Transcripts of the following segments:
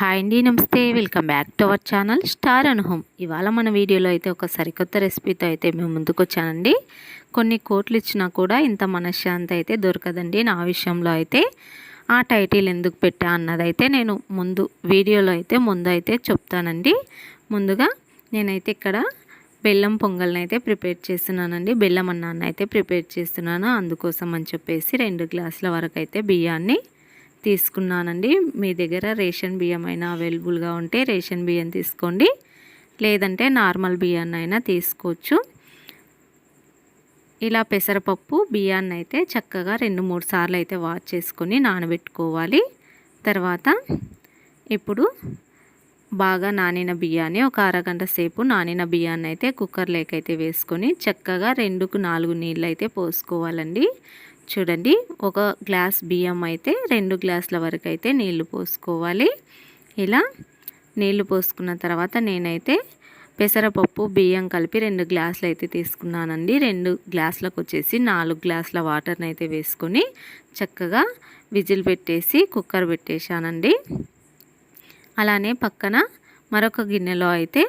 Hi అండి నమస్తే. Welcome back to our channel star and home ఇవాళ మన వీడియోలో అయితే ఒక సరికొత్త రెసిపీతో అయితే మేము ముందుకు వచ్చానండి. కొన్ని కోట్లు ఇచ్చినా కూడా ఇంత మనశ్శాంతి అయితే దొరకదండి నా విషయంలో అయితే. ఆ టైటిల్ ఎందుకు పెట్టా అన్నదైతే నేను ముందు వీడియోలో అయితే ముందు అయితే చెప్తానండి. ముందుగా నేనైతే ఇక్కడ బెల్లం పొంగల్ని అయితే ప్రిపేర్ చేస్తున్నానండి. బెల్లం అన్నాన్ని అయితే ప్రిపేర్ చేస్తున్నాను. అందుకోసం అని చెప్పేసి రెండు గ్లాసుల వరకు అయితే బియ్యాన్ని తీసుకున్నానండి. మీ దగ్గర రేషన్ బియ్యం అయినా అవైలబుల్గా ఉంటే రేషన్ బియ్యం తీసుకోండి. లేదంటే నార్మల్ బియ్యాన్ని అయినా తీసుకోవచ్చు. ఇలా పెసరపప్పు బియ్యాన్ని అయితే చక్కగా రెండు మూడు సార్లు అయితే వాష్ చేసుకొని నానబెట్టుకోవాలి. తర్వాత ఇప్పుడు బాగా నానిన బియ్యాన్ని ఒక అరగంట సేపు నానిన బియ్యాన్ని అయితే కుక్కర్లోకి అయితే వేసుకొని చక్కగా రెండుకు నాలుగు నీళ్ళు అయితే పోసుకోవాలండి. చూడండి. ఒక గ్లాస్ బియ్యం అయితే రెండు గ్లాసుల వరకు అయితే నీళ్ళు పోసుకోవాలి. ఇలా నీళ్ళు పోసుకున్న తర్వాత నేనైతే పెసరపప్పు బియ్యం కలిపి రెండు గ్లాసులు అయితే తీసుకున్నానండి. రెండు గ్లాసులకు వచ్చేసి నాలుగు గ్లాసుల వాటర్ని అయితే వేసుకొని చక్కగా విజిల్ పెట్టేసి కుక్కర్ పెట్టేశానండి. అలానే పక్కన మరొక గిన్నెలో అయితే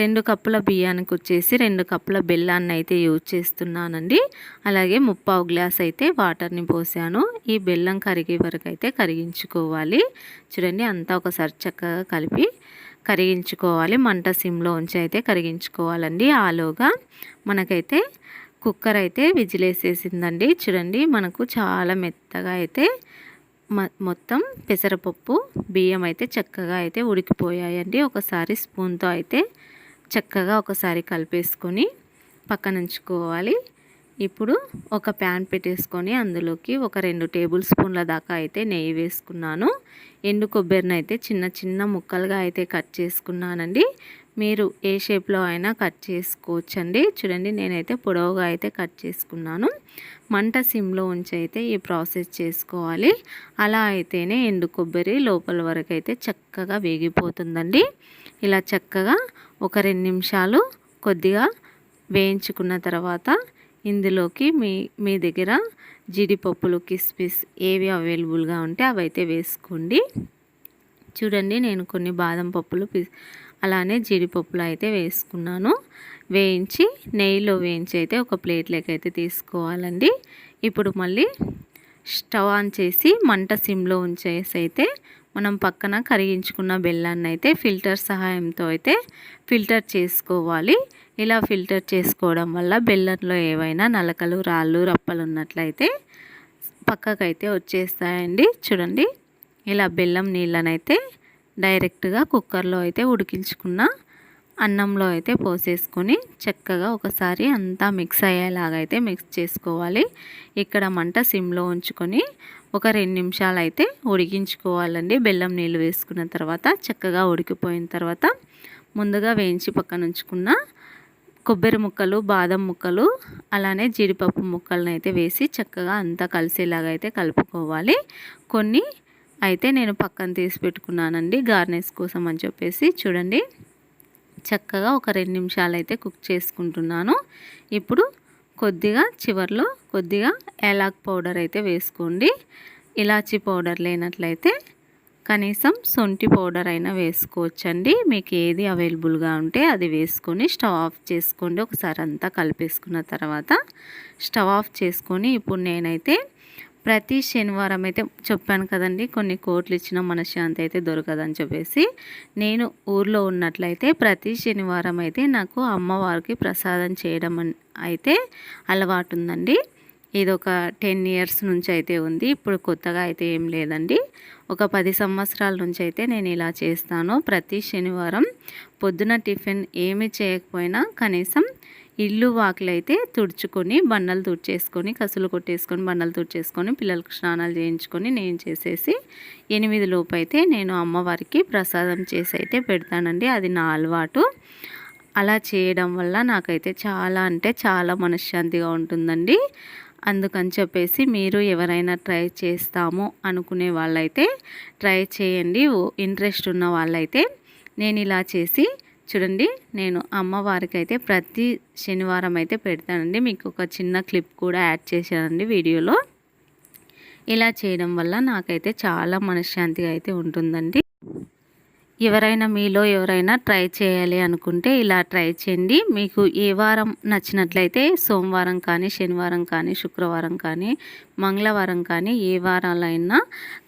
రెండు కప్పుల బియ్యానికి వచ్చేసి రెండు కప్పుల బెల్లాన్ని అయితే యూజ్ చేస్తున్నానండి. అలాగే ముప్పావు గ్లాస్ అయితే వాటర్ని పోసాను. ఈ బెల్లం కరిగే వరకు అయితే కరిగించుకోవాలి. చూడండి అంతా ఒకసారి చక్కగా కలిపి కరిగించుకోవాలి. మంట సిమ్లో ఉంచి అయితే కరిగించుకోవాలండి ఆలోగా. మనకైతే కుక్కర్ అయితే విజిలేసేసిందండి. చూడండి మనకు చాలా మెత్తగా అయితే మొత్తం పెసరపప్పు బియ్యం అయితే చక్కగా అయితే ఉడికిపోయాయండి. ఒకసారి స్పూన్తో అయితే చక్కగా ఒకసారి కలిపేసుకొని పక్కన ఉంచుకోవాలి ఇప్పుడు ఒక ప్యాన్ పెట్టేసుకొని అందులోకి ఒక రెండు టేబుల్ స్పూన్ల దాకా అయితే నెయ్యి వేసుకున్నాను. ఎండు కొబ్బరిని అయితే చిన్న చిన్న ముక్కలుగా అయితే కట్ చేసుకున్నానండి. మీరు ఏ షేప్లో అయినా కట్ చేసుకోవచ్చండి. చూడండి నేనైతే పొడవుగా అయితే కట్ చేసుకున్నాను. మంట సిమ్లో ఉంచి అయితే ఈ ప్రాసెస్ చేసుకోవాలి. అలా అయితేనే ఎండు కొబ్బరి లోపల వరకు అయితే చక్కగా వేగిపోతుందండి. ఇలా చక్కగా ఒక రెండు నిమిషాలు కొద్దిగా వేయించుకున్న తర్వాత ఇందులోకి మీ మీ దగ్గర జీడిపప్పులు కిస్మిస్ ఏవి అవైలబుల్గా ఉంటే అవైతే వేసుకోండి. చూడండి నేను కొన్ని బాదం పప్పులు అలానే జీడిపప్పులు అయితే వేసుకున్నాను. వేయించి నెయ్యిలో వేయించి అయితే ఒక ప్లేట్లోకి అయితే తీసుకోవాలండి. ఇప్పుడు మళ్ళీ స్టవ్ ఆన్ చేసి మంట సిమ్లో ఉంచేసి అయితే మనం పక్కన కరిగించుకున్న బెల్లాన్ని అయితే ఫిల్టర్ సహాయంతో అయితే ఫిల్టర్ చేసుకోవాలి. ఇలా ఫిల్టర్ చేసుకోవడం వల్ల బెల్లంలో ఏవైనా నలకలు రాళ్ళు రప్పలు ఉన్నట్లయితే పక్కకైతే వచ్చేస్తాయండి. చూడండి ఇలా బెల్లం నీళ్ళనైతే డైరెక్ట్గా కుక్కర్లో అయితే ఉడికించుకున్న అన్నంలో అయితే పోసేసుకొని చక్కగా ఒకసారి అంతా మిక్స్ అయ్యేలాగా అయితే మిక్స్ చేసుకోవాలి. ఇక్కడ మంట సిమ్లో ఉంచుకొని ఒక రెండు నిమిషాలు అయితే ఉడికించుకోవాలండి. బెల్లం నీళ్ళు వేసుకున్న తర్వాత చక్కగా ఉడికిపోయిన తర్వాత ముందుగా వేయించి పక్కన ఉంచుకున్న కొబ్బరి ముక్కలు బాదం ముక్కలు అలానే జీడిపప్పు ముక్కలను అయితే వేసి చక్కగా అంతా కలిసేలాగా అయితే కలుపుకోవాలి. కొన్ని అయితే నేను పక్కన తీసి పెట్టుకున్నానండి గార్నిష్ కోసం అని చెప్పేసి. చూడండి చక్కగా ఒక రెండు నిమిషాలు అయితే కుక్ చేసుకుంటున్నాను. ఇప్పుడు కొద్దిగా చివర్లో కొద్దిగా ఏలాక్ పౌడర్ అయితే వేసుకోండి. ఇలాచీ పౌడర్ లేనట్లయితే కనీసం సొంటి పౌడర్ అయినా వేసుకోవచ్చండి. మీకు ఏది అవైలబుల్గా ఉంటే అది వేసుకొని స్టవ్ ఆఫ్ చేసుకోండి. ఒకసారి అంతా కలిపేసుకున్న తర్వాత స్టవ్ ఆఫ్ చేసుకొని ఇప్పుడు నేనైతే ప్రతి శనివారం అయితే చెప్పాను కదండి కొన్ని కోట్లు ఇచ్చిన మనశ్శాంతి అయితే దొరకదని చెప్పేసి. నేను ఊర్లో ఉన్నట్లయితే ప్రతి శనివారం అయితే నాకు అమ్మవారికి ప్రసాదం చేయడం అయితే అలవాటు ఉందండి. ఇది ఒక టెన్ ఇయర్స్ నుంచి అయితే ఉంది ఇప్పుడు కొత్తగా అయితే ఏం లేదండి. ఒక పది సంవత్సరాల నుంచి అయితే నేను ఇలా చేస్తాను. ప్రతి శనివారం పొద్దున టిఫిన్ ఏమి చేయకపోయినా కనీసం ఇల్లు వాకిలైతే తుడుచుకొని బండలు తుడిచేసుకొని కసులు కొట్టేసుకొని బండలు తుడిచేసుకొని పిల్లలకు స్నానాలు చేయించుకొని నేను చేసేసి ఎనిమిది లోపు అయితే నేను అమ్మవారికి ప్రసాదం చేసి అయితే పెడతానండి. అది నా అలవాటు. అలా చేయడం వల్ల నాకైతే చాలా అంటే చాలా మనశ్శాంతిగా ఉంటుందండి. అందుకని చెప్పేసి మీరు ఎవరైనా ట్రై చేస్తాము అనుకునే వాళ్ళైతే ట్రై చేయండి. ఇంట్రెస్ట్ ఉన్న వాళ్ళైతే నేను ఇలా చేసి చూడండి నేను అమ్మవారికి అయితే ప్రతి శనివారం అయితే పెడతానండి. మీకు ఒక చిన్న క్లిప్ కూడా యాడ్ చేశానండి వీడియోలో. ఇలా చేయడం వల్ల నాకైతే చాలా మనశ్శాంతిగా అయితే ఉంటుందండి. ఎవరైనా మీలో ఎవరైనా ట్రై చేయాలి అనుకుంటే ఇలా ట్రై చేయండి. మీకు ఏ వారం నచ్చినట్లయితే సోమవారం కానీ శనివారం కానీ శుక్రవారం కానీ మంగళవారం కానీ ఏ వారాలైనా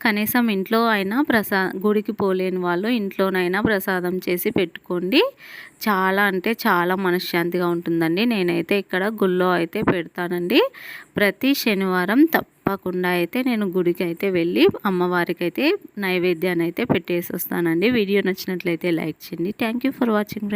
కనీసం ఇంట్లో అయినా ప్రసా గుడికి పోలేని వాళ్ళు ఇంట్లోనైనా ప్రసాదం చేసి పెట్టుకోండి. చాలా అంటే చాలా మనశ్శాంతిగా ఉంటుందండి. నేనైతే ఇక్కడ గుళ్ళో అయితే పెడతానండి. ప్రతి శనివారం తప్పకుండా అయితే నేను గుడికి అయితే వెళ్ళి అమ్మవారికి అయితే నైవేద్యాన్ని అయితే పెట్టేసి వస్తానండి. వీడియో నచ్చినట్లయితే లైక్ చేయండి. Thank you for watching friends